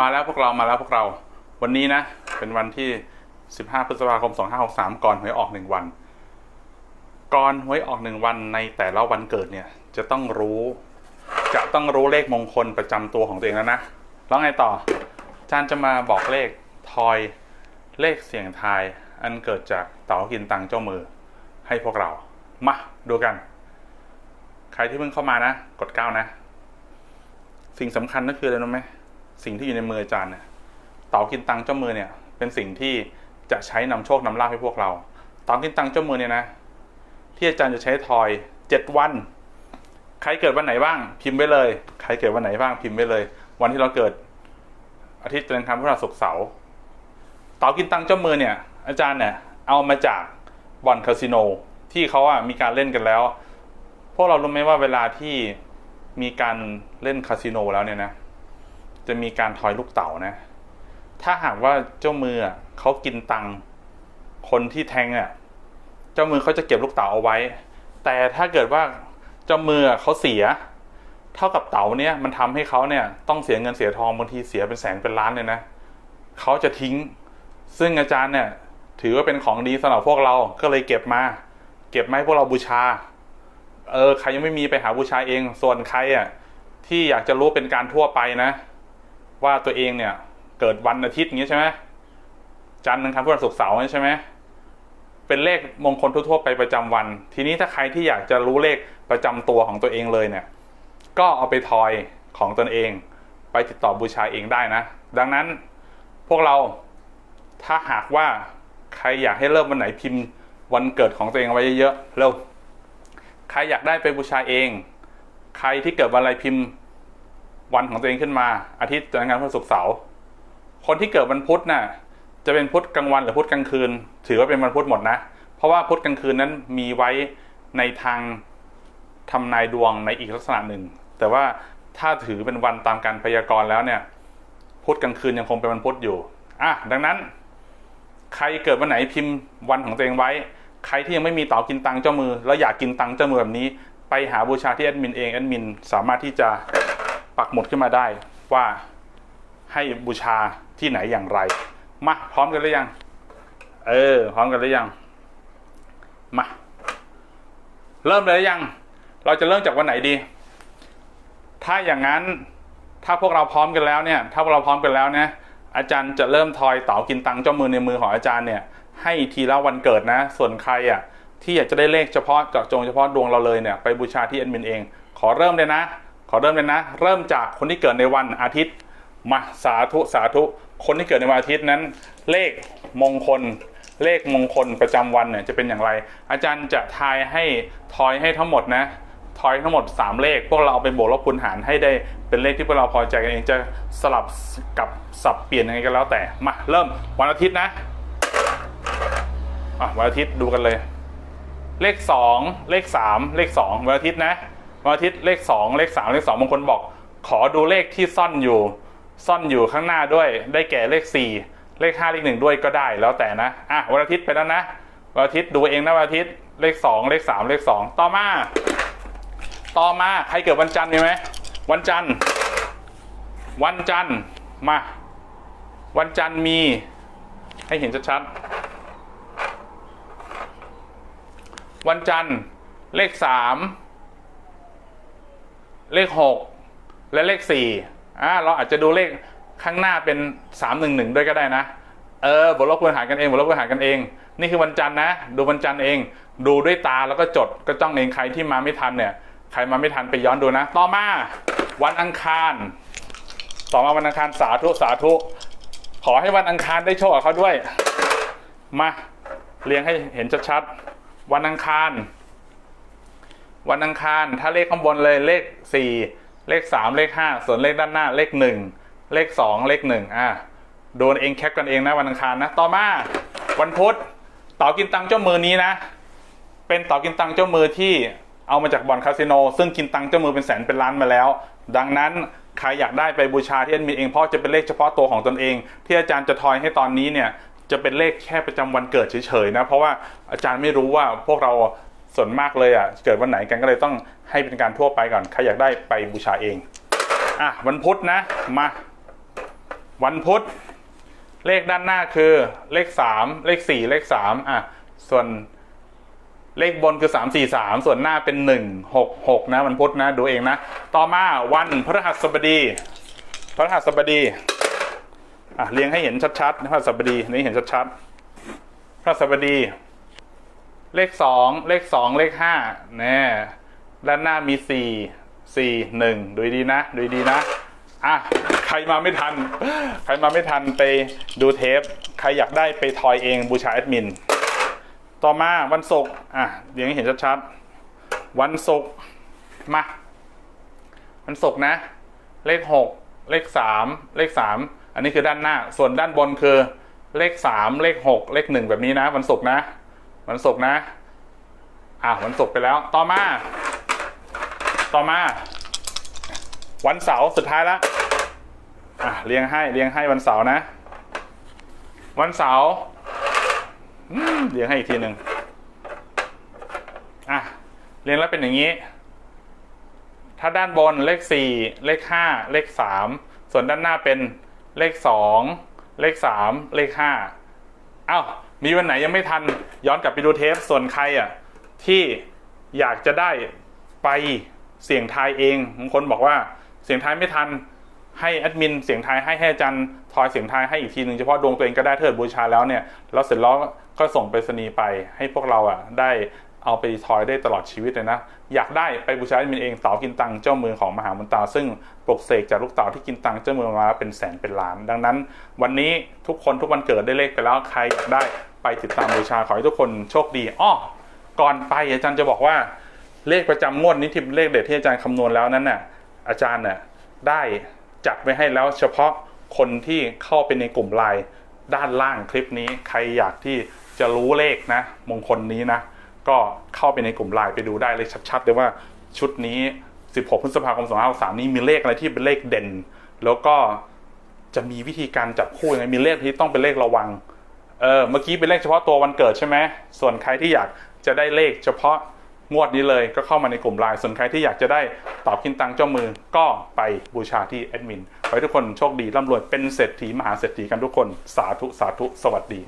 มาแล้วพวกเรามาแล้วพวกเรา วันนี้นะ เป็นวันที่ 15 พฤษภาคม 2563 ก่อนหวยออกหนึ่งวัน ก่อนหวยออกหนึ่งวันในแต่ละวันเกิดเนี่ย จะต้องรู้ จะต้องรู้เลขมงคลประจำตัวของตัวเองแล้วนะ แล้วไงต่ออาจารย์จะมาบอกเลขทอยเลขเสียงทาย อันเกิดจากเต๋ากินตังเจ้ามือ ให้พวกเรา มาดูกัน ใครที่เพิ่งเข้ามานะ กดเก้านะ สิ่งสำคัญก็คืออะไรรู้ไหม สิ่งที่อยู่ในมืออาจารย์เนี่ยเต๋ากินตังเจ้ามือเนี่ย เป็นสิ่งที่จะใช้นำโชคนำลาภให้พวกเราเต๋ากินตังเจ้ามือเนี่ยนะ ที่อาจารย์จะใช้ทอยเจ็ดวัน ใครเกิดวันไหนบ้าง พิมพ์ไว้เลย ใครเกิดวันไหนบ้างพิมพ์ไว้เลย วันที่เราเกิด อาทิตย์จันทร์คารพฤหัสศุกร์เสาร์เต๋ากินตังเจ้ามือเนี่ย อาจารย์เนี่ยเอามาจากบ่อนคาสิโนที่เขาอะมีการเล่นกันแล้ว พวกเรารู้ไหมว่าเวลาที่มีการเล่นคาสิโนแล้วเนี่ยนะ จะมีการทอยลูกเต๋านะ ถ้าหากว่าเจ้ามือเขากินตังคนที่แทงอะ เจ้ามือเขาจะเก็บลูกเต๋าเอาไว้ แต่ถ้าเกิดว่าเจ้ามือเขาเสีย เท่ากับเต๋าเนี่ยมันทำให้เขาเนี่ยต้องเสียเงินเสียทองบางทีเสียเป็นแสนเป็นล้านเลยนะเขาจะทิ้ง ซึ่งอาจารย์เนี่ยถือว่าเป็นของดีสำหรับพวกเรา ก็เลยเก็บมา เก็บมาให้พวกเราบูชา เออ ใครยังไม่มีไปหาบูชาเอง ส่วนใครอะที่อยากจะรู้เป็นการทั่วไปนะ ว่าตัวเองเนี่ย เกิดวันอาทิตย์อย่างนี้ใช่ไหมจันทร์อังคารพฤหัสศุกร์เสาร์ใช่ไหมเป็นเลขมงคลทั่วๆไปประจำวัน ทีนี้ถ้าใครที่อยากจะรู้เลขประจำตัวของตัวเองเลยเนี่ย ก็เอาไปทอยของตนเอง ไปติดต่อบูชาเองได้นะ ดังนั้นพวกเราถ้าหากว่าใครอยากให้เริ่มวันไหนพิมพ์วันเกิดของตัวเองไว้เยอะๆเร็วใครอยากได้ไปบูชาเอง ใครที่เกิดวันอะไรพิมพ์ วันของตัวเองขึ้นมา อาทิตย์จันทร์งารพฤหัสศุกร์เสาร์คนที่เกิดวันพุธน่ะจะเป็นพุธกลางวันหรือพุธกลางคืน ถือว่าเป็นวันพุธหมดนะ เพราะว่าพุธกลางคืนนั้นมีไว้ในทางทำนายดวงในอีกลักษณะหนึ่ง แต่ว่าถ้าถือเป็นวันตามการพยากรณ์แล้วเนี่ย พุธกลางคืนยังคงเป็นวันพุธอยู่อะดังนั้น ใครเกิดวันไหนพิมพ์วันของตัวเองไว้ ใครที่ยังไม่มีเต่อกินตังเจ้ามือ แล้วอยากกินตังเจ้ามือแบบนี้ ไปหาบูชาที่แอดมินเองแอดมินสามารถที่จะ ปักหมุดขึ้นมาได้ว่าให้บูชาที่ไหนอย่างไร มาพร้อมกันหรือยัง เออ พร้อมกันหรือยัง มา เริ่มเลยหรือยัง เราจะเริ่มจากวันไหนดี ถ้าอย่างนั้น ถ้าพวกเราพร้อมกันแล้วเนี่ย ถ้าพวกเราพร้อมกันแล้วเนี่ย อาจารย์จะเริ่มทอยเต๋ากินตังเจ้ามือในมือของอาจารย์เนี่ย ให้ทีละวันเกิดนะ ส่วนใครอะ ที่อยากจะได้เลขเฉพาะเจาะจงเฉพาะดวงเราเลยเนี่ย ไปบูชาที่แอดมินเอง ขอเริ่มเลยนะ ขอเริ่มเลยนะ เริ่มจากคนที่เกิดในวันอาทิตย์ มาสาธุสาธุ คนที่เกิดในวันอาทิตย์นั้น เลขมงคล เลขมงคลประจำวันเนี่ยจะเป็นอย่างไร อาจารย์จะทายให้ทอยให้ทั้งหมดนะทอยทั้งหมด 3 เลข พวกเราเอาไปบวกลบคูณหารให้ได้เป็นเลขที่พวกเราพอใจกันเองจะสลับกับสับเปลี่ยนยังไงก็แล้วแต่มาเริ่มวันอาทิตย์นะอะวันอาทิตย์ดูกันเลย เลข 2 เลข 3 เลข 2 วันอาทิตย์นะ วันอาทิตย์เลข 2 เลข 3 เลข2บางคนบอก ขอดูเลขที่ซ่อนอยู่ ซ่อนอยู่ข้างหน้าด้วย ได้แก่เลข 4 เลข 5 เลข 1 ด้วยก็ได้แล้วแต่นะอะวันอาทิตย์ไปแล้วนะวันอาทิตย์ดูเองนะวันอาทิตย์เลข 2 เลข 3 เลข 2 ต่อมา ต่อมาใครเกิดวันจันทร์มีไหมวันจันทร์ วันจันทร์มา วันจันทร์มี ให้เห็นชัดๆวันจันทร์เลขสาม เลขหกและเลขสี่อ่าเราอาจจะดูเลขข้างหน้าเป็นสามหนึ่งหนึ่งด้วยก็ได้นะ เออบวกลบคูณหารกันเองบวกลบคูณหารกันเอง นี่คือวันจันทร์นะ ดูวันจันทร์เอง ดูด้วยตาแล้วก็จดก็จ้องเองใครที่มาไม่ทันเนี่ย ใครมาไม่ทันไปย้อนดูนะ ต่อมาวันอังคาร ต่อมาวันอังคารสาธุสาธุ ขอให้วันอังคารได้โชคกับเขาด้วย มาเรียงให้เห็นชัดๆวันอังคาร วันอังคาร ถ้าเลขข้างบนเลยเลขสี่เลขสามเลขห้าส่วนเลขด้านหน้าเลขหนึ่งเลขสองเลขหนึ่งอะโดนเองแคปกันเองนะวันอังคารนะ ต่อมาวันพุธเต่อกินตังเจ้ามือนี้นะ เป็นเต่อกินตังเจ้ามือที่เอามาจากบ่อนคาสิโน ซึ่งกินตังเจ้ามือเป็นแสนเป็นล้านมาแล้ว ดังนั้นใครอยากได้ไปบูชาที่แอดมินเองเพราะจะเป็นเลขเฉพาะตัวของตนเอง ที่อาจารย์จะทอยให้ตอนนี้เนี่ยจะเป็นเลขแค่ประจำวันเกิดเฉยๆนะ เพราะว่าอาจารย์ไม่รู้ว่าพวกเรา ส่วนมากเลยอะเกิดวันไหนกันก็เลยต้องให้เป็นการทั่วไปก่อนใครอยากได้ไปบูชาเองอะวันพุธนะมาวันพุธเลขด้านหน้าคือเลขสามเลขสี่เลขสามอะส่วนเลขบนคือสามสี่สามส่วนหน้าเป็นหนึ่งหกหกนะวันพุธนะดูเองนะ ต่อมาวันพฤหัสบดีพฤหัสบดีอะเรียงให้เห็นชัดๆพฤหัสบดีนี่เห็นชัดๆพฤหัสบดี เลขสองเลขสองเลขห้าแน่ด้านหน้ามีสี่สี่หนึ่งดูดีนะ ดูดีนะ อะ ใครมาไม่ทัน ใครมาไม่ทันไปดูเทป ใครอยากได้ไปทอยเองบูชาแอดมิน ต่อมาวันศุกร์อะเดี๋ยวให้เห็นชัดๆ วันศุกร์มา วันศุกร์นะ เลขหกเลขสามเลขสามอันนี้คือด้านหน้า ส่วนด้านบนคือเลขสามเลขหกเลขหนึ่งแบบนี้นะ วันศุกร์นะ วันศุกร์นะ อะวันศุกร์ไปแล้ว ต่อมา ต่อมา วันเสาร์สุดท้ายละอะเรียงให้เรียงให้วันเสาร์นะ วันเสาร์เรียงให้อีกทีหนึ่งอะเรียงแล้วเป็นอย่างนี้ ถ้าด้านบนเลขสี่เลขห้าเลขสามส่วนด้านหน้าเป็นเลขสองเลขสามเลขห้าอ้าว มีวันไหนยังไม่ทันย้อนกลับไปดูเทปส่วนใครอะที่อยากจะได้ไปเสียงทายเองบางคนบอกว่าเสียงทายไม่ทันให้แอดมินเสียงทายให้ให้อาจารย์ทอยเสียงทายให้อีกทีหนึ่งเฉพาะดวงตัวเองก็ได้เทิดบูชาแล้วเนี่ยเราเสร็จแล้วก็ส่งไปรษณีย์ไปให้พวกเราอะได้ เอาไปทอยได้ตลอดชีวิตเลยนะ อยากได้ไปบูชาแอดมินเองเต่ากินตังเจ้ามือของมหามุนตา ซึ่งปลุกเสกจากลูกเต่าที่กินตังเจ้ามือมาเป็นแสนเป็นล้าน ดังนั้น วันนี้ทุกคนทุกวันเกิดได้เลขไปแล้วใครอยากได้ไปติดตามบูชาขอให้ทุกคนโชคดีอ้อก่อนไปอาจารย์จะบอกว่า เลขประจำงวดนี้ที่เลขเด็ดที่อาจารย์คำนวณแล้วนั้นน่ะอาจารย์น่ะได้จัดไว้ให้แล้วเฉพาะคนที่เข้าไปในกลุ่มไลน์ด้านล่างคลิปนี้ใครอยากที่จะรู้เลขนะ มงคลนี้นะ ก็เข้าไปในกลุ่มไลน์ไปดูได้เลยชัดๆเลยว่าชุดนี้ 16 พฤษภาคม 2563 นี้มีเลขอะไรที่เป็นเลขเด่น แล้วก็จะมีวิธีการจับคู่ยังไงมีเลขที่ต้องเป็นเลขระวังเออเมื่อกี้เป็นเลขเฉพาะตัววันเกิดใช่ไหมส่วนใครที่อยากจะได้เลขเฉพาะงวดนี้เลยก็เข้ามาในกลุ่มไลน์ส่วนใครที่อยากจะได้ตอบกินตังเจ้ามือก็ไปบูชาที่แอดมินขอให้ทุกคนโชคดีร่ำรวยเป็นเศรษฐีมหาเศรษฐีกันทุกคนสาธุสาธุสวัสดี